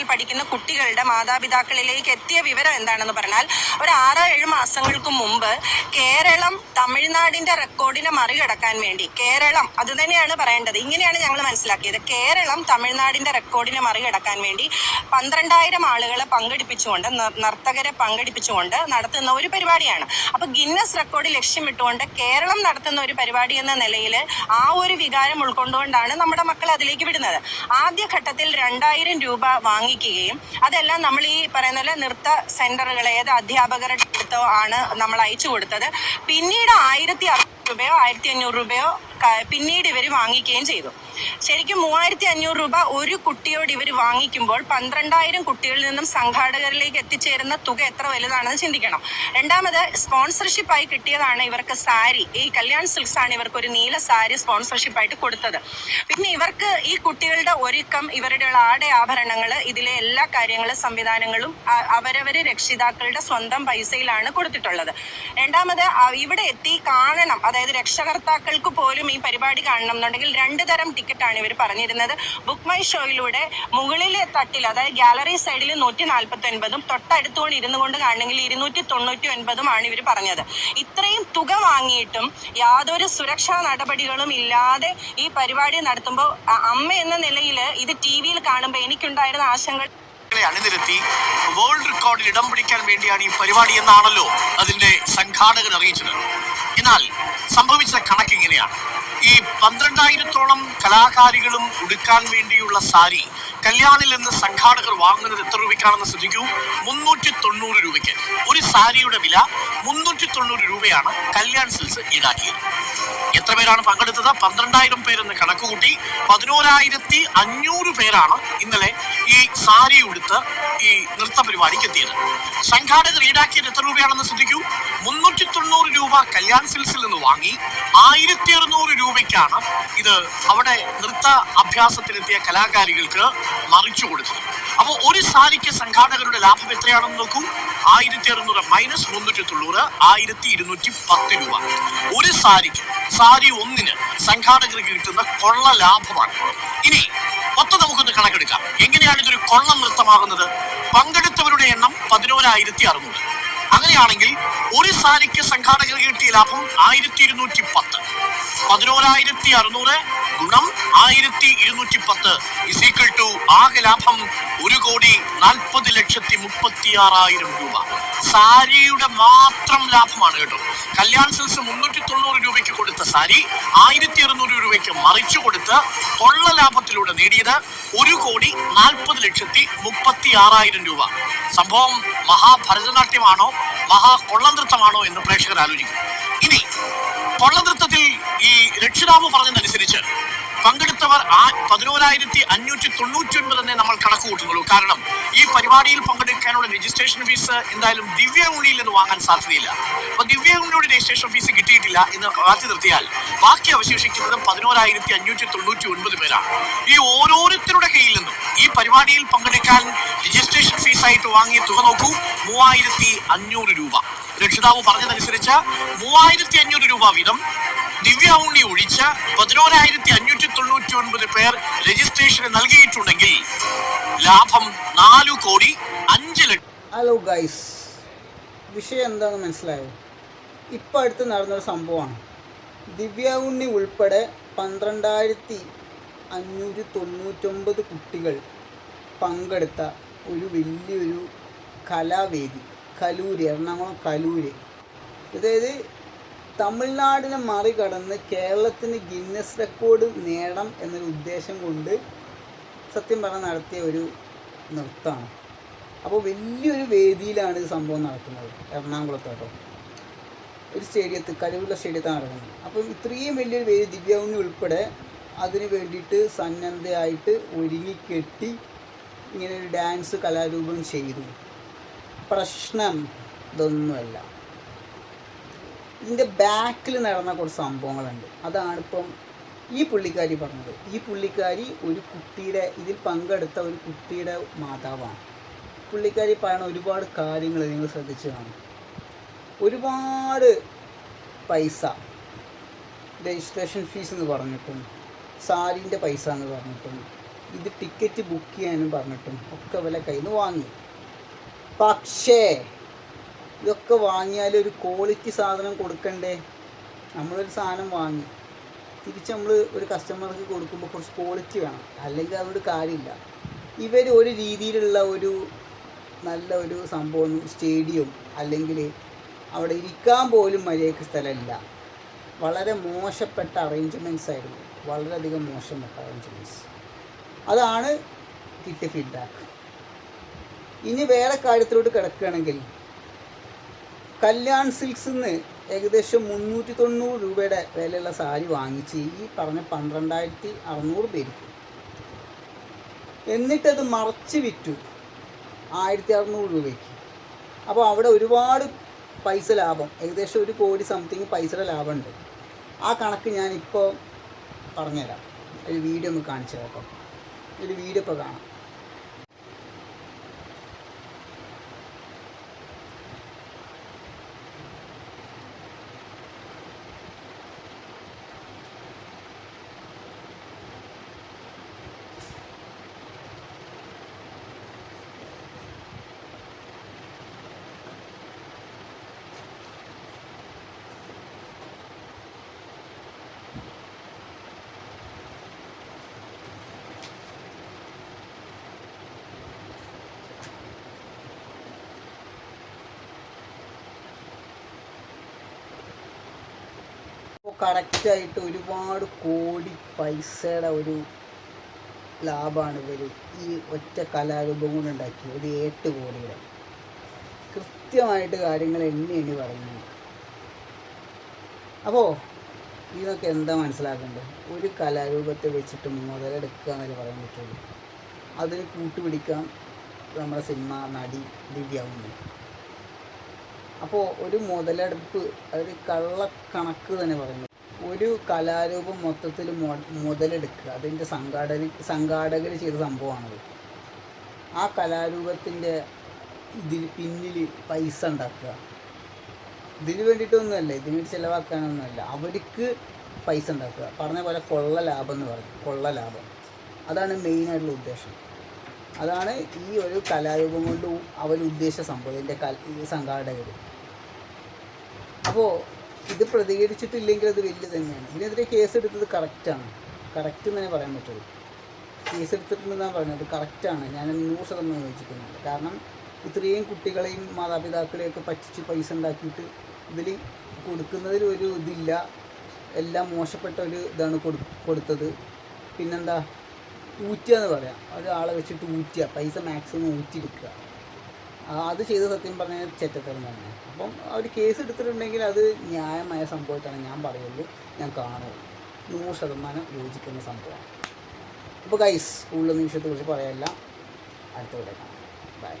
വിദ്യാലയത്തിൽ പഠിക്കുന്ന കുട്ടികളുടെ മാതാപിതാക്കളിലേക്ക് എത്തിയ വിവരം എന്താണെന്ന് പറഞ്ഞാൽ ഒരു ആറോ ഏഴ് മാസങ്ങൾക്ക് മുമ്പ് കേരളം തമിഴ്നാടിന്റെ റെക്കോർഡിനെ മറികടക്കാൻ വേണ്ടി കേരളം അത് തന്നെയാണ് പറയേണ്ടത്. ഇങ്ങനെയാണ് ഞങ്ങൾ മനസ്സിലാക്കിയത്. കേരളം തമിഴ്നാടിന്റെ റെക്കോർഡിനെ മറികടക്കാൻ വേണ്ടി പന്ത്രണ്ടായിരം ആളുകളെ പങ്കെടുപ്പിച്ചുകൊണ്ട് നർത്തകരെ പങ്കെടുപ്പിച്ചുകൊണ്ട് നടത്തുന്ന ഒരു പരിപാടിയാണ്. അപ്പൊ ഗിന്നസ് റെക്കോർഡ് ലക്ഷ്യമിട്ടുകൊണ്ട് കേരളം നടത്തുന്ന ഒരു പരിപാടി എന്ന നിലയിൽ ആ ഒരു വികാരം ഉൾക്കൊണ്ടുകൊണ്ടാണ് നമ്മുടെ മക്കൾ അതിലേക്ക് വിടുന്നത്. ആദ്യഘട്ടത്തിൽ രണ്ടായിരം രൂപ വാങ്ങിക്കുകയും അതെല്ലാം നമ്മൾ ഈ പറയുന്ന പോലെ നൃത്ത സെന്ററുകൾ ഏത് അധ്യാപകരുടെ അടുത്തോ ആണ് നമ്മൾ അയച്ചു കൊടുത്തത്. പിന്നീട് ആയിരത്തി രൂപയോ ആയിരത്തി അഞ്ഞൂറ് രൂപയോ പിന്നീട് ഇവർ വാങ്ങിക്കുകയും ചെയ്തു. ശരിക്കും മൂവായിരത്തി അഞ്ഞൂറ് രൂപ ഒരു കുട്ടിയോട് ഇവർ വാങ്ങിക്കുമ്പോൾ പന്ത്രണ്ടായിരം കുട്ടികളിൽ നിന്നും സംഘാടകരിലേക്ക് എത്തിച്ചേരുന്ന തുക എത്ര വലുതാണെന്ന് ചിന്തിക്കണം. രണ്ടാമത് സ്പോൺസർഷിപ്പായി കിട്ടിയതാണ് ഇവർക്ക് സാരി. ഈ കല്യാൺ സിൽക്സ് ആണ് ഇവർക്ക് ഒരു നീല സാരി സ്പോൺസർഷിപ്പ് ആയിട്ട് കൊടുത്തത്. പിന്നെ ഇവർക്ക് ഈ കുട്ടികളുടെ ഒരുക്കം ഇവരുടെ ആടെ ആഭരണങ്ങൾ ഇതിലെ എല്ലാ കാര്യങ്ങളും സംവിധാനങ്ങളും അവരവര് രക്ഷിതാക്കളുടെ സ്വന്തം പൈസയിലാണ് കൊടുത്തിട്ടുള്ളത്. രണ്ടാമത് ഇവിടെ എത്തി കാണണം. അതായത് രക്ഷകർത്താക്കൾക്ക് പോലും ഈ പരിപാടി കാണണം എന്നുണ്ടെങ്കിൽ രണ്ട് തരം ടിക്കറ്റാണ് ഇവർ പറഞ്ഞിരുന്നത്. ബുക്ക് മൈ ഷോയിലൂടെ മുകളിലെ തട്ടിൽ അതായത് ഗാലറി സൈഡിൽ നൂറ്റി നാൽപ്പത്തി ഒൻപതും തൊട്ടടുത്തുകൊണ്ട് ഇരുന്നു കൊണ്ട് കാണണമെങ്കിൽ ഇരുന്നൂറ്റി തൊണ്ണൂറ്റി ആണ് ഇവർ പറഞ്ഞത്. ഇത്രയും തുക വാങ്ങിയിട്ടും യാതൊരു സുരക്ഷാ നടപടികളും ഇല്ലാതെ ഈ പരിപാടി നടത്തുമ്പോൾ അമ്മ എന്ന നിലയിൽ ഇത് ടി വിയിൽ കാണുമ്പോൾ എനിക്കുണ്ടായിരുന്ന ആശങ്ക അണിനിരത്തി വേൾഡ് റെക്കോർഡിൽ ഇടം പിടിക്കാൻ വേണ്ടിയാണ് ഈ പരിപാടി എന്നാണല്ലോ അതിന്റെ സംഘാടകർ അറിയിച്ചത്. എന്നാൽ സംഭവിച്ച കണക്ക് ഇങ്ങനെയാണ്. ഈ പന്ത്രണ്ടായിരത്തോളം കലാകാരികളും ഉടുക്കാൻ വേണ്ടിയുള്ള സാരി കല്യാണിൽ നിന്ന് സംഘാടകർ വാങ്ങുന്നത് എത്ര രൂപയ്ക്കാണെന്ന് ശ്രദ്ധിക്കൂ. മുന്നൂറ്റി തൊണ്ണൂറ് രൂപയ്ക്ക്. ഒരു സാരിയുടെ വില മുന്നൂറ്റി തൊണ്ണൂറ് രൂപയാണ് കല്യാൺ സിൽസ് ഈടാക്കിയത്. എത്ര പേരാണ് പങ്കെടുത്തത്? പന്ത്രണ്ടായിരം പേരെന്ന് കണക്കുകൂട്ടി പതിനോരായിരത്തി അഞ്ഞൂറ് പേരാണ് ഇന്നലെ ഈ സാരി ഉടുത്ത് ഈ നൃത്ത പരിപാടിക്ക് എത്തിയത്. സംഘാടകർ ഈടാക്കിയത് എത്ര രൂപയാണെന്ന് ശ്രദ്ധിക്കൂ. മുന്നൂറ്റി രൂപ കല്യാൺ സിൽസിൽ നിന്ന് വാങ്ങി ആയിരത്തി അറുന്നൂറ് രൂപയ്ക്കാണ് ഇത് അവിടെ നൃത്ത അഭ്യാസത്തിനെത്തിയ കലാകാരികൾക്ക് മറിച്ചു കൊടുത്തത്. അപ്പോൾ ഒരു സാരിക്ക് സംഘാടകരുടെ ലാഭം എത്രയാണെന്ന് നോക്കൂ? ആയിരത്തി അറുന്നൂറ് മൈനസ് മുന്നൂറ്റി തൊണ്ണൂറ് ആയിരത്തി ഇരുന്നൂറ്റി പത്ത് രൂപ. ഒരു സാരിക്ക് സാരി ഒന്നിന് സംഘാടകർക്ക് കിട്ടുന്ന കൊള്ള ലാഭമാണ്. ഇനി മൊത്തം നമുക്കൊന്ന് കണക്കെടുക്കാം. എങ്ങനെയാണ് ഇതൊരു കൊള്ളം നൃത്തമാകുന്നത്? പങ്കെടുത്തവരുടെ എണ്ണം പതിനോരായിരത്തി അറുന്നൂറ് അങ്ങനെയാണെങ്കിൽ ഒരു സാരിക്ക് സംഘാടകർ കിട്ടിയ ലാഭം ആയിരത്തി ഇരുന്നൂറ്റി പത്ത്. പതിനോരായിരത്തി അറുന്നൂറ് ഗുണം ആയിരത്തി ഇരുന്നൂറ്റി പത്ത് ഇസീക്കൾ ടു ആകെ ലാഭം ഒരു കോടി നാൽപ്പത് ലക്ഷത്തി മുപ്പത്തി ആറായിരം രൂപ. സാരിയുടെ മാത്രം ലാഭമാണ് കേട്ടോ. കല്യാൺ സെൽസ് മുന്നൂറ്റി തൊണ്ണൂറ് രൂപയ്ക്ക് കൊടുത്ത സാരി ആയിരത്തി അറുന്നൂറ് രൂപയ്ക്ക് മറിച്ചു കൊടുത്ത് കൊള്ള ലാഭത്തിലൂടെ നേടിയത് ഒരു കോടി നാൽപ്പത് ലക്ഷത്തി മുപ്പത്തി ആറായിരം രൂപ. സംഭവം മഹാഭരതനാട്യമാണോ മഹാ കൊള്ളനൃത്തമാണോ എന്ന് പ്രേക്ഷകർ ആലോചിക്കും. ഇനി കൊള്ളനൃത്തത്തിൽ ഈ രക്ഷിതാവ് പറഞ്ഞതനുസരിച്ച് പങ്കെടുത്തവർ ആ പതിനോരായിരത്തി അഞ്ഞൂറ്റി തൊണ്ണൂറ്റി ഒൻപത് തന്നെ നമ്മൾ കണക്ക് കൂട്ടുന്നുള്ളൂ കാരണം ഈ പരിപാടിയിൽ പങ്കെടുക്കാനുള്ള രജിസ്ട്രേഷൻ ഫീസ് എന്തായാലും ദിവ്യ ഉണ്ണിയിൽ നിന്ന് വാങ്ങാൻ സാധ്യതയില്ല. അപ്പൊ ദിവ്യ ഉണ്ണിയുടെ രജിസ്ട്രേഷൻ ഫീസ് കിട്ടിയിട്ടില്ല എന്ന് കാത്തി നിർത്തിയാൽ ബാക്കി അവശേഷിക്കുന്നത് പതിനോരായിരത്തി അഞ്ഞൂറ്റി തൊണ്ണൂറ്റി ഒൻപത് പേരാണ്. ഈ ഓരോരുത്തരുടെ കയ്യിൽ നിന്നും ഈ പരിപാടിയിൽ പങ്കെടുക്കാൻ രജിസ്ട്രേഷൻ ഫീസായിട്ട് വാങ്ങിയ തുക നോക്കൂ. മൂവായിരത്തി അഞ്ഞൂറ് രൂപ. രക്ഷിതാവ് പറഞ്ഞതനുസരിച്ച് മൂവായിരത്തി അഞ്ഞൂറ് രൂപ വീതം ദിവ്യ ഉണ്ണി ഒഴിച്ച പതിനോരായിരത്തി അഞ്ഞൂറ്റി തൊണ്ണൂറ്റി ഒൻപത് പേർ രജിസ്ട്രേഷന് നൽകിയിട്ടുണ്ടെങ്കിൽ ലാഭം നാലു കോടി അഞ്ച് ലക്ഷം. ഹലോ ഗൈസ് വിഷയം എന്താണെന്ന് മനസ്സിലായോ? ഇപ്പം അടുത്ത് നടന്നൊരു സംഭവമാണ്. ദിവ്യ ഉണ്ണി ഉൾപ്പെടെ പന്ത്രണ്ടായിരത്തി അഞ്ഞൂറ്റി തൊണ്ണൂറ്റൊമ്പത് കുട്ടികൾ പങ്കെടുത്ത ഒരു വലിയൊരു കലാവേദി കലൂര് എറണാകുളം കലൂര്. അതായത് തമിഴ്നാടിനെ മറികടന്ന് കേരളത്തിന് ഗിന്നസ് റെക്കോർഡ് നേടണം എന്നൊരു ഉദ്ദേശം കൊണ്ട് സത്യം പറഞ്ഞാൽ നടത്തിയ ഒരു നൃത്തമാണ്. അപ്പോൾ വലിയൊരു വേദിയിലാണ് ഇത് സംഭവം നടക്കുന്നത് എറണാകുളത്തോട്ടോ. ഒരു സ്റ്റേഡിയത്ത് കഴിവുള്ള സ്റ്റേഡിയത്താണ് നടക്കുന്നത്. അപ്പം ഇത്രയും വലിയൊരു വേദി ദിവ്യൗണ്ണി ഉൾപ്പെടെ അതിന് വേണ്ടിയിട്ട് സന്നദ്ധയായിട്ട് ഒരുങ്ങിക്കെട്ടി ഇങ്ങനെ ഒരു ഡാൻസ് കലാരൂപം ചെയ്തു. പ്രശ്നം ഇതൊന്നുമല്ല. ഇതിന്റെ ബാക്കിൽ നടന്ന കുറച്ച് സംഭവങ്ങളുണ്ട്. അതാണിപ്പം ഈ പുള്ളിക്കാരി പറഞ്ഞത്. ഈ പുള്ളിക്കാരി ഒരു കുട്ടിയുടെ ഇതിൽ പങ്കെടുത്ത ഒരു കുട്ടിയുടെ മാതാവാണ്. പുള്ളിക്കാരി പറയുന്ന ഒരുപാട് കാര്യങ്ങൾ നിങ്ങൾ ശ്രദ്ധിച്ചു കാണും ഒരുപാട് പൈസ രജിസ്ട്രേഷൻ ഫീസ് എന്ന് പറഞ്ഞിട്ടും സാരിന്റെ പൈസ എന്ന് പറഞ്ഞിട്ടും ഇത് ടിക്കറ്റ് ബുക്ക് ചെയ്യാനും പറഞ്ഞിട്ടും ഒക്കെ വില കയ്യിൽ നിന്ന് വാങ്ങി. പക്ഷേ ഇതൊക്കെ വാങ്ങിയാൽ ഒരു ക്വാളിറ്റി സാധനം കൊടുക്കണ്ടേ? നമ്മളൊരു സാധനം വാങ്ങി. തിരിച്ച് നമ്മൾ ഒരു കസ്റ്റമർക്ക് കൊടുക്കുമ്പോൾ കുറച്ച് ക്വാളിറ്റി വേണം. അല്ലെങ്കിൽ അതൊരു കാര്യമില്ല. ഇവർ ഒരു രീതിയിലുള്ള ഒരു നല്ല ഒരു സംഭവം സ്റ്റേഡിയം അല്ലെങ്കിൽ അവിടെ ഇരിക്കാൻ പോലും മര്യാദയ്ക്ക് സ്ഥലമില്ല. വളരെ മോശപ്പെട്ട അറേഞ്ച്മെന്റ്സ് ആയിരുന്നു. വളരെയധികം മോശപ്പെട്ട അറേഞ്ച്മെന്റ്സ് അതാണ് കിട്ടിയ ഫീഡ്ബാക്ക് ഇനി വേറെ കാര്യത്തിലോട്ട് കിടക്കുകയാണെങ്കിൽ കല്യാൺ സിൽക്സ് നിന്ന് ഏകദേശം മുന്നൂറ്റി തൊണ്ണൂറ് രൂപയുടെ വിലയുള്ള സാരി വാങ്ങിച്ച് ഈ പറഞ്ഞ പന്ത്രണ്ടായിരത്തി അറുന്നൂറ് പേർക്ക്. എന്നിട്ടത് മറച്ച് വിറ്റു ആയിരത്തി അറുന്നൂറ് രൂപയ്ക്ക്. അപ്പോൾ അവിടെ ഒരുപാട് പൈസ ലാഭം ഏകദേശം ഒരു കോടി സംതിങ് പൈസയുടെ ലാഭമുണ്ട്. ആ കണക്ക് ഞാനിപ്പോൾ പറഞ്ഞുതരാം. ഒരു വീഡിയോ ഒന്ന് കാണിച്ചു കേട്ടോ. ഒരു വീഡിയോ ഇപ്പോൾ കാണാം. കറക്റ്റായിട്ട് ഒരുപാട് കോടി പൈസയുടെ ഒരു ലാഭമാണ് ഇവർ ഈ ഒറ്റ കലാരൂപം കൊണ്ട് ഉണ്ടാക്കി ഒരു എട്ട് കോടിയുടെ. കൃത്യമായിട്ട് കാര്യങ്ങൾ എണ്ണി എണ്ണി പറയുന്നുണ്ട് അപ്പോൾ ഇതൊക്കെ എന്താ മനസ്സിലാക്കേണ്ടത്? ഒരു കലാരൂപത്തെ വെച്ചിട്ട് മുതലെടുക്കുക എന്നല്ലേ പറയാൻ പറ്റുള്ളൂ. അതിന് കൂട്ടുപിടിക്കാൻ നമ്മുടെ സിനിമ നടി ദിവ്യാവുന്നു അപ്പോൾ ഒരു മുതലെടുപ്പ് അതൊരു കള്ളക്കണക്ക് തന്നെ പറയുന്നു ഒരു കലാരൂപം മൊത്തത്തിൽ മുതലെടുക്കുക. അതിന്റെ സംഘാടന സംഘാടകർ ചെയ്ത സംഭവമാണത്. ആ കലാരൂപത്തിന്റെ ഇതിൽ പിന്നിൽ പൈസ ഉണ്ടാക്കുക. ഇതിന് വേണ്ടിയിട്ടൊന്നുമല്ല ഇതിന് വേണ്ടി ചിലവാക്കാനൊന്നുമല്ല. അവർക്ക് പൈസ ഉണ്ടാക്കുക. പറഞ്ഞ പോലെ കൊള്ള ലാഭം എന്ന് പറയും കൊള്ള ലാഭം. അതാണ് മെയിനായിട്ടുള്ള ഉദ്ദേശം. അതാണ് ഈ ഒരു കലാരൂപം കൊണ്ട് അവർ ഉദ്ദേശിച്ച സംഭവം ഇതിന്റെ കല സംഘാടകർ അപ്പോൾ ഇത് പ്രതികരിച്ചിട്ടില്ലെങ്കിൽ അത് വലിയ തന്നെയാണ്. ഇതിനെതിരെ കേസ് എടുത്തത് കറക്റ്റാണ് കറക്റ്റ് തന്നെ പറയാൻ പറ്റുള്ളൂ. കേസ് എടുത്തിട്ടുണ്ടെന്നാണ് പറയുന്നത്. കറക്റ്റാണ് ഞാൻ നൂറ് ശതമാനം യോജിക്കുന്നുണ്ട്. കാരണം ഇത്രയും കുട്ടികളെയും മാതാപിതാക്കളെയൊക്കെ പറ്റിച്ച് പൈസ ഉണ്ടാക്കിയിട്ട് ഇതിൽ കൊടുക്കുന്നതിൽ ഒരു ഇതില്ല. എല്ലാം മോശപ്പെട്ട ഒരു ഇതാണ് കൊടു കൊടുത്തത്. പിന്നെന്താ? ഊറ്റുക എന്ന് പറയാം. ഒരാളെ വെച്ചിട്ട് ഊറ്റുക പൈസ മാക്സിമം ഊറ്റിയെടുക്കുക. അത് ചെയ്ത സത്യം പറഞ്ഞാൽ ചെറ്റത്തരം തന്നെ അപ്പം അവർ കേസ് എടുത്തിട്ടുണ്ടെങ്കിൽ അത് ന്യായമായ സംഭവമായിട്ടാണ് ഞാൻ പറയുള്ളൂ. ഞാൻ കാണുള്ളൂ നൂറ് ശതമാനം യോജിക്കുന്ന സംഭവമാണ്. അപ്പോൾ ഗൈസ് കൂടുതൽ നിമിഷത്തെക്കുറിച്ച് പറയാനല്ല. അടുത്ത വീഡിയോ കാണാം. ബൈ